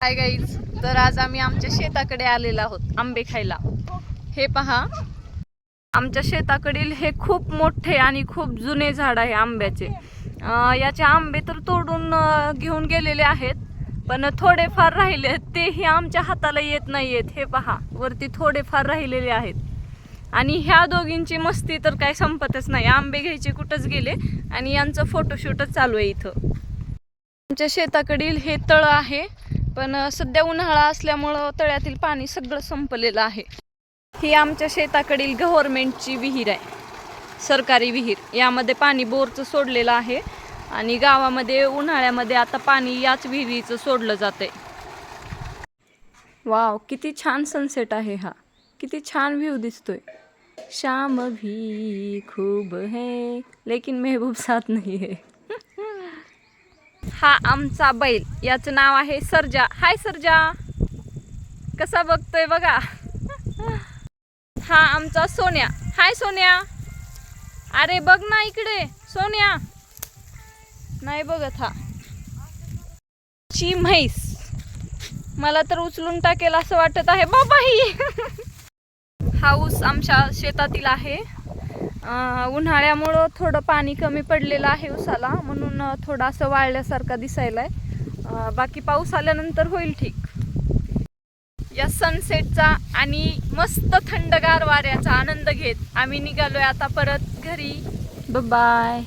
Hi guys तर आज आम्ही आमच्या शेताकडे आलेलो आहोत आंबे खायला. हे पहा. आमच्या शेताकडील हे खूप मोठे आणि खूप जुने झाड आहे आंब्याचे. याचे आंबे तर तोडून घेऊन गेलेले आहेत पण थोडेफार राहिले तेही आमच्या हाताला येत नाही आहेत हे पहा वरती थोडेफार राहिलेले आहेत. आणि ह्या दोघींची मस्ती तर काय संपतच नाही. आंबे घ्यायचे कुठंच गेले आणि यांचं फोटोशूटच चालू आहे इथं. आमच्या शेताकडील हे तळ आहे. पण सध्या उन्हाळा असल्यामुळं तळ्यातील पाणी सगळं संपलेलं आहे. ही आमच्या शेताकडील गव्हर्मेंटची विहीर आहे. सरकारी विहीर. यामध्ये पाणी बोरचं सोडलेलं आहे आणि गावामध्ये उन्हाळ्यामध्ये आता पाणी याच विहिरीचं सोडलं जातंय. वाव किती छान सनसेट आहे हा. किती छान व्ह्यू दिसतोय. शाम भी खूब है लेकिन मेहबूब साथ नाही है हा आमचा बैल. याचं नाव आहे सर्जा. हाय सर्जा. कसा बघतोय बघा. हा आमचा सोन्या. हाय सोन्या. अरे बघ ना इकडे सोन्या. नाही बघत हा. ची म्हैस. मला तर उचलून टाकेल असं वाटत आहे. बाबा ही हाऊस आमच्या शेतातील आहे. उन्हाळ्यामुळं थोडं पाणी कमी पडलेलं आहे उसाला म्हणून थोडं असं वाळल्यासारखा दिसायलाय. बाकी पाऊस आल्यानंतर होईल ठीक. या सनसेटचा आणि मस्त थंडगार वाऱ्याचा आनंद घेत आम्ही निघालोय आता परत घरी. बाय